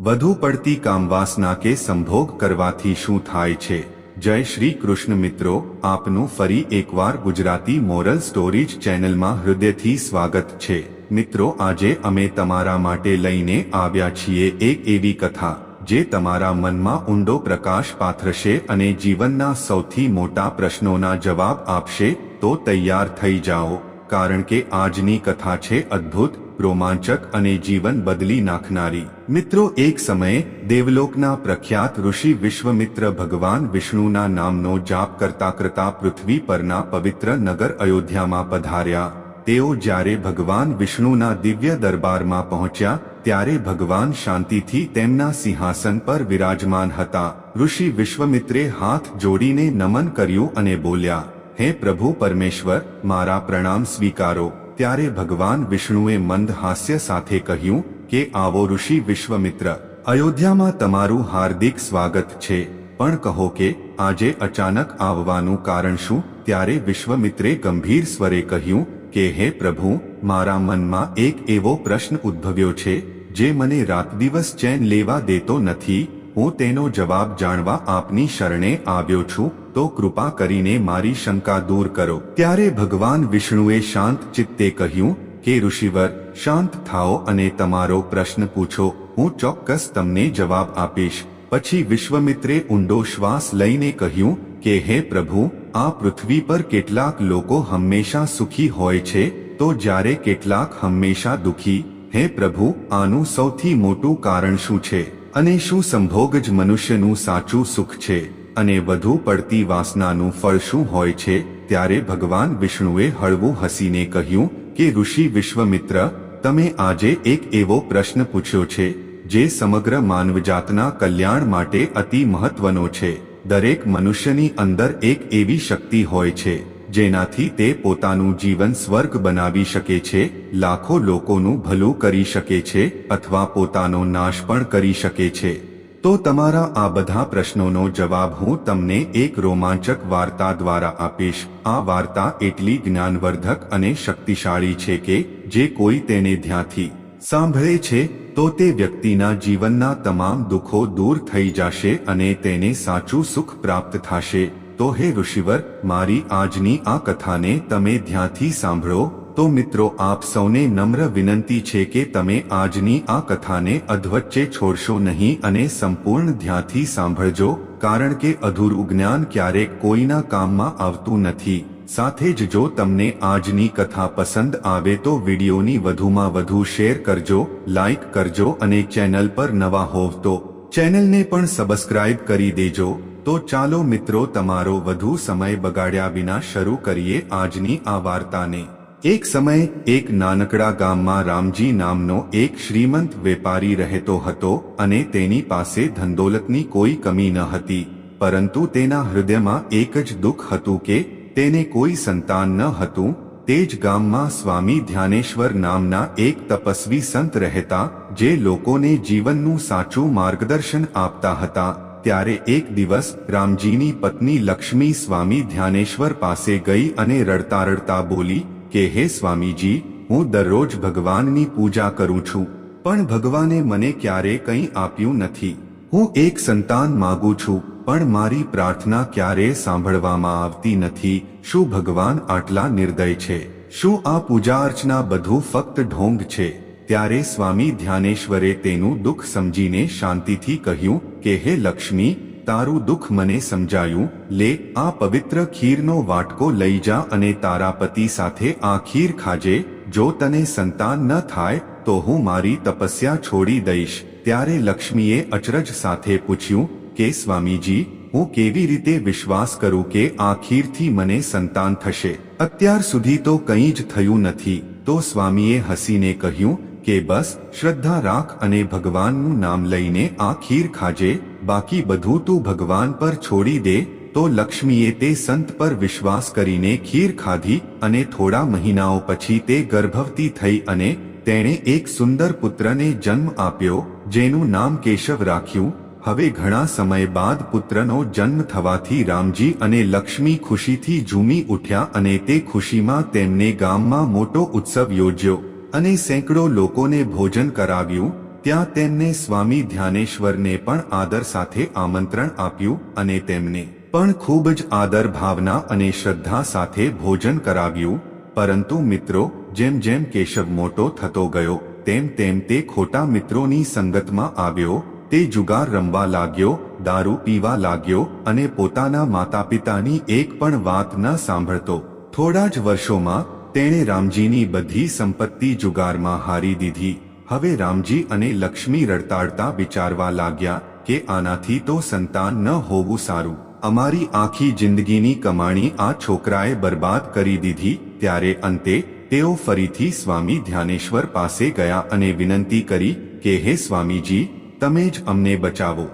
વધુ પડતી કામવાસના કે સંભોગ કરવાથી શું થાય છે? જય શ્રી કૃષ્ણ મિત્રો, આપનું ફરી એકવાર ગુજરાતી મોરલ સ્ટોરીજ ચેનલમાં હૃદયથી સ્વાગત છે. મિત્રો, આજે અમે તમારા માટે લઈને આવ્યા છીએ એક એવી કથા, જે તમારા મનમાં ઊંડો પ્રકાશ પાથરશે અને જીવનના સૌથી મોટા પ્રશ્નોના જવાબ આપશે, તો તૈયાર થઈ જાઓ. કારણ કે આજની કથા છે અદ્ભુત રોમાંચક અને જીવન બદલી નાખનારી. મિત્રો, એક સમયે દેવલોકના પ્રખ્યાત ઋષિ વિશ્વમિત્ર ભગવાન વિષ્ણુના નામનો જાપ કરતા કરતા પૃથ્વી પરના પવિત્ર નગર અયોધ્યામાં પધાર્યા. તેઓ જ્યારે ભગવાન વિષ્ણુના દિવ્ય દરબારમાં પહોંચ્યા, ત્યારે ભગવાન શાંતિથી તેમના સિંહાસન પર વિરાજમાન હતા. ઋષિ વિશ્વમિત્રે હાથ જોડીને નમન કર્યું અને બોલ્યા, હે પ્રભુ પરમેશ્વર, મારા પ્રણામ સ્વીકારો. ત્યારે ભગવાન વિષ્ણુએ મંદ હાસ્ય સાથે કહ્યું કે, આવો ઋષિ વિશ્વમિત્ર, અયોધ્યામાં તમારું હાર્દિક સ્વાગત છે. પણ કહો કે, આજે અચાનક આવવાનું કારણ શું? ત્યારે વિશ્વમિત્રે ગંભીર સ્વરે કહ્યું કે, હે પ્રભુ, મારા મનમાં એક એવો પ્રશ્ન ઉદ્ભવ્યો છે, જે મને રાત દિવસ ચેન લેવા દેતો નથી. હું તેનો જવાબ જાણવા આપની શરણે આવ્યો છું. તો કૃપા કરીને મારી શંકા દૂર કરો. ત્યારે ભગવાન વિષ્ણુએ શાંત ચિત્તે કહ્યું કે ઋષિવર, શાંત થાઓ અને તમારો પ્રશ્ન પૂછો. હું ચોક્કસ તમને જવાબ આપીશ. પછી વિશ્વમિત્રે ઊંડો શ્વાસ લઈને કહ્યું, કે હે પ્રભુ, આ પૃથ્વી પર કેટલાક લોકો હંમેશા સુખી હોય છે, તો જ્યારે કેટલાક હંમેશા દુખી, હે પ્રભુ, આનું સૌથી મોટું કારણ શું છે? અને શું સંભોગ જ મનુષ્યનું સાચું સુખ છે? અને વધુ પડતી વાસનાનું ફળ શું હોય છે, ત્યારે ભગવાન વિષ્ણુએ હળવું હસીને કહ્યું કે, ઋષિ વિશ્વમિત્ર, તમે આજે એક એવો પ્રશ્ન પૂછ્યો છે, જે સમગ્ર માનવજાતના કલ્યાણ માટે અતિ મહત્વનો છે. દરેક મનુષ્યની અંદર એક એવી શક્તિ હોય છે, જેનાથી તે પોતાનું જીવન સ્વર્ગ બનાવી શકે છે, લાખો લોકોનું ભલું કરી શકે છે, અથવા પોતાનો નાશ પણ કરી શકે છે. તો તમારા આ બધા પ્રશ્નોનો જવાબ હું તમને એક રોમાંચક વાર્તા દ્વારા આપીશ. આ વાર્તા એટલી જ્ઞાનવર્ધક અને શક્તિશાળી છે કે, જે કોઈ તેને ધ્યાનથી સાંભળે છે, તો તે વ્યક્તિના જીવનના તમામ દુઃખો દૂર થઈ જશે અને તેને સાચું સુખ પ્રાપ્ત થશે. તો હે ઋષિવર, મારી આજની આ કથાને તમે ધ્યાનથી સાંભળો. તો મિત્રો આપ સૌને નમ્ર વિનંતી છે કે તમે આજની આ કથાને અધવચ્ચે છોડશો નહીં અને સંપૂર્ણ ધ્યાનથી સાંભળજો, કારણ કે અધૂરું જ્ઞાન ક્યારેક કોઈના કામમાં આવતું નથી. સાથે જ જો તમને આજની કથા પસંદ આવે તો વિડીયોની વધુમાં વધુ શેર કરજો, લાઈક કરજો અને ચેનલ પર નવા હોવ તો ચેનલને પણ સબસ્ક્રાઇબ કરી દેજો. તો ચાલો મિત્રો તમારો વધુ સમય બગાડ્યા વિના શરૂ કરીએ આજની આ વાર્તાને. એક સમયે એક નાનકડા ગામમાં રામજી નામનો એક શ્રીમંત વેપારી રહેતો હતો અને તેની પાસે ધંદોલતની કોઈ કમી ન હતી, પરંતુ તેના હૃદયમાં એક જ દુઃખ હતું કે તેને કોઈ સંતાન ન હતું. તે જ ગામમાં સ્વામી ધ્યાનેશ્વર નામના એક તપસ્વી સંત રહેતા, જે લોકોને જીવનનું સાચું માર્ગદર્શન આપતા હતા. ત્યારે એક દિવસ રામજીની પત્ની લક્ષ્મી સ્વામી ધ્યાનેશ્વર પાસે ગઈ અને રડતા રડતા બોલી કે, હે સ્વામીજી, હું દરરોજ ભગવાનની પૂજા કરું છું, પણ ભગવાને મને ક્યારે કંઈ આપ્યું નથી. હું એક સંતાન માગું છું, પણ મારી પ્રાર્થના ક્યારે સાંભળવામાં આવતી નથી, શું ભગવાન આટલા નિર્દય છે? શું આ પૂજા અર્ચના બધું ફક્ત ઢોંગ છે? ત્યારે સ્વામી ધ્યાનેશ્વરે તેનું દુઃખ સમજીને શાંતિથી કહ્યું કે, હે લક્ષ્મી તારું દુઃખ મને સમજાયું, લે, આ પવિત્ર ખીરનો વાટકો લઈ જા અને તારા પતિ સાથે આ ખીર ખાજે, જો તને સંતાન ન થાય, તો હું મારી તપસ્યા છોડી દઈશ. ત્યારે લક્ષ્મીએ અચરજ સાથે પૂછ્યું, કે સ્વામીજી, હું કેવી રીતે વિશ્વાસ કરું કે આ ખીરથી મને સંતાન થશે? અત્યાર સુધી તો કંઈ જ થયું નથી. તો સ્વામીએ હસીને કહ્યું, કે બસ, શ્રદ્ધા રાખ અને ભગવાનનું નામ લઈને આ ખીર ખાજે. બાકી બધું તું ભગવાન પર છોડી દે, તો લક્ષ્મીએ તે સંત પર વિશ્વાસ કરીને ખીર ખાધી અને થોડા મહિનાઓ પછી તે ગર્ભવતી થઈ અને તેણે એક સુંદર પુત્રને જન્મ આપ્યો, જેનું નામ કેશવ રાખ્યું. હવે ઘણા સમય બાદ પુત્રનો જન્મ થવાથી રામજી અને લક્ષ્મી ખુશીથી ઝૂમી ઉઠ્યા અને તે ખુશીમાં તેમને ગામમાં મોટો ઉત્સવ યોજ્યો અને સેંકડો લોકોને ભોજન કરાવ્યું. ત્યાં તેમને સ્વામી ધ્યાનેશ્વરને પણ આદર સાથે આમંત્રણ આપ્યું અને તેમને પણ ખૂબ જ આદર ભાવના અને શ્રદ્ધા સાથે ભોજન કરાવ્યું. પરંતુ મિત્રો, જેમ જેમ કેશવ મોટો થતો ગયો, તેમ તેમ તે ખોટા મિત્રોની સંગતમાં આવ્યો, તે જુગાર રમવા લાગ્યો, દારૂ પીવા લાગ્યો અને પોતાના માતા પિતાની એક પણ વાત ન સાંભળતો. થોડા જ વર્ષોમાં તેણે રામજીની બધી સંપત્તિ જુગારમાં હારી દીધી. હવે રામજી અને લક્ષ્મી રડતાડતા વિચારવા લાગ્યા કે આનાથી તો સંતાન ન હોવું સારું. અમારી આખી જિંદગીની કમાણી આ છોકરાએ બરબાદ કરી દીધી, ત્યારે અંતે તેઓ ફરીથી સ્વામી ધ્યાનેશ્વર પાસે ગયા અને વિનંતી કરી કે, હે સ્વામીજી, તમે જ અમને બચાવો.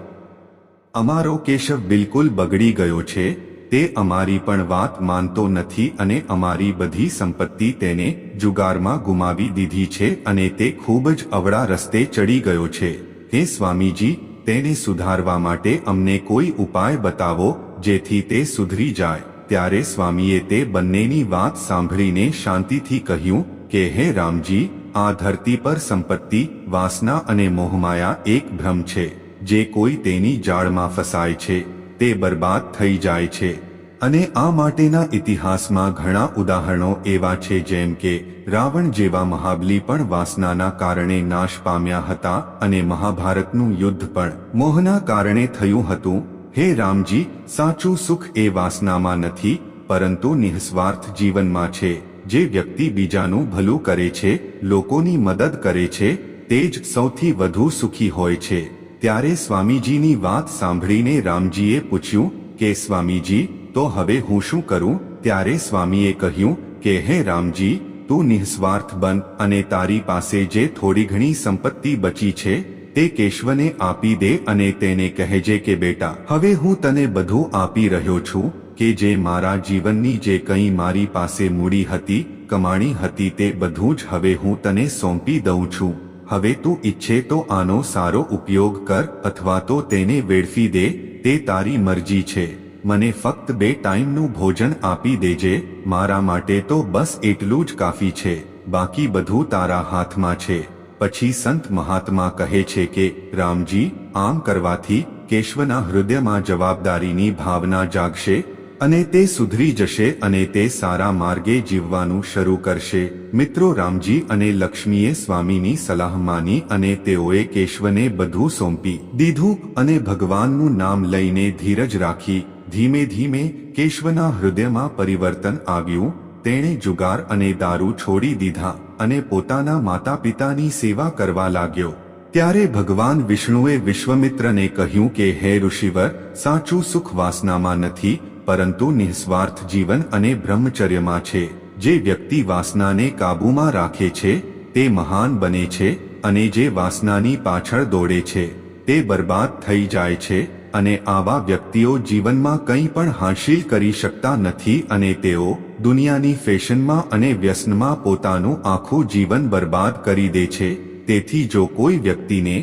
અમારો કેશવ બિલકુલ બગડી ગયો છે તે અમારી પણ વાત માનતો નથી અને અમારી બધી સંપત્તિ તેને જુગારમાં ગુમાવી દીધી છે અને તે ખૂબ જ અવળા રસ્તે ચડી ગયો છે. હે સ્વામીજી, તેને સુધારવા માટે અમને કોઈ ઉપાય બતાવો જેથી તે સુધરી જાય. ત્યારે સ્વામીએ તે બંનેની વાત સાંભળીને શાંતિથી કહ્યું કે, હે રામજી, આ ધરતી પર સંપત્તિ, વાસના અને મોહમાયા એક ભ્રમ છે, જે કોઈ તેની જાળમાં ફસાય છે. તે બરબાદ થઈ જાય છે. અને આ માટેના ઇતિહાસમાં ઘણા ઉદાહરણો એવા છે જેમ કે, રાવણ જેવા મહાબલી પણ વાસનાના કારણે નાશ પામ્યા હતા અને મહાભારતનું યુદ્ધ પણ મોહના કારણે થયું હતું. હે રામજી, સાચું સુખ એ વાસનામાં નથી, પરંતુ નિઃસ્વાર્થ જીવનમાં છે. જે વ્યક્તિ બીજાનું ભલું કરે છે, લોકોની મદદ કરે છે, તે જ સૌથી વધુ સુખી હોય છે. ત્યારે સ્વામીજીની વાત સાંભળીને રામજીએ પૂછ્યું, કે સ્વામીજી, તો હવે હું શું કરું? ત્યારે સ્વામીએ કહ્યું, કે હે રામજી, તું નિઃસ્વાર્થ બન અને તારી પાસે જે થોડી ઘણી સંપત્તિ બચી છે, તે કેશવને આપી દે અને તેને કહેજે કે, બેટા, હવે હું તને બધું આપી રહ્યો છું, કે જે મારા જીવનની જે કંઈ મારી પાસે મૂડી હતી, કમાણી હતી તે બધું જ હવે હું તને સોંપી દઉં છું. હવે તું ઈચ્છે તો આનો સારો ઉપયોગ કર અથવા તો તેને વેડફી દે, તે તારી મરજી છે. મને ફક્ત બે ટાઈમનું ભોજન આપી દેજે, મારા માટે તો બસ એટલું જ કાફી છે. બાકી બધું તારા હાથમાં છે. પછી સંત મહાત્મા કહે છે કે, રામજી, આમ કરવાથી કેશવના હૃદયમાં જવાબદારીની ભાવના જાગશે અને તે સુધરી જશે અને તે સારા માર્ગે જીવવાનું શરૂ કરશે. મિત્રો રામજી અને લક્ષ્મીએ સ્વામીની સલાહ માની અને તેઓએ કેશવને બધું સોંપી દીધું અને ભગવાનનું નામ લઈને ધીરજ રાખી ધીમે ધીમે કેશવના હૃદયમાં પરિવર્તન આવ્યું. તેણે જુગાર અને દારૂ છોડી દીધા અને પોતાના માતા પિતાની સેવા કરવા લાગ્યો. ત્યારે ભગવાન વિષ્ણુએ વિશ્વમિત્રને કહ્યું કે, હે ઋષિવર, સાચું સુખ વાસનામાં નથી પરંતુ નિઃસ્વાર્થ જીવન અને બ્રહ્મચર્યમાં છે. જે વ્યક્તિ વાસનાને કાબૂમાં રાખે છે, તે મહાન બને છે અને જે વાસનાની પાછળ દોડે છે, તે બરબાદ થઈ જાય છે અને આવા વ્યક્તિઓ જીવનમાં કંઈ પણ હાંસિલ કરી શકતા નથી અને તેઓ દુનિયાની ફેશનમાં અને વ્યસનમાં પોતાનું આખું જીવન બરબાદ કરી દે છે. તેથી જો કોઈ વ્યક્તિને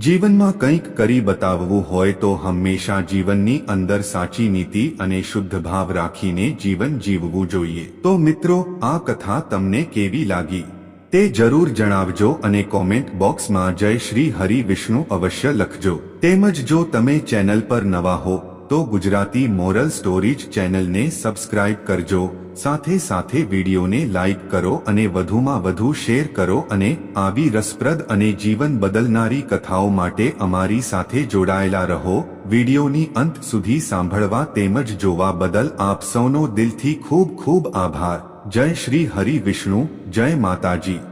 જીવનમાં કંઈક કરી બતાવવું હોય તો હંમેશા જીવનની અંદર સાચી નીતિ અને શુદ્ધ ભાવ રાખીને જીવન જીવવું જોઈએ. તો મિત્રો, આ કથા તમને કેવી લાગી? તે જરૂર જણાવજો અને કોમેન્ટ બોક્સમાં જય શ્રી હરિ વિષ્ણુ અવશ્ય લખજો. તેમજ જો તમે ચેનલ પર નવા હો તો ગુજરાતી મોરલ સ્ટોરીજ ચેનલને સબસ્ક્રાઇબ કરજો. સાથે સાથે વિડીયોને લાઇક કરો અને વધુમાં વધુ શેર કરો અને આવી રસપ્રદ અને જીવન બદલનારી કથાઓ માટે અમારી સાથે જોડાયેલા રહો. વિડીયોની અંત સુધી સાંભળવા તેમજ જોવા બદલ આપ સૌનો દિલથી ખૂબ ખૂબ આભાર. જય શ્રી હરિ વિષ્ણુ, જય માતાજી.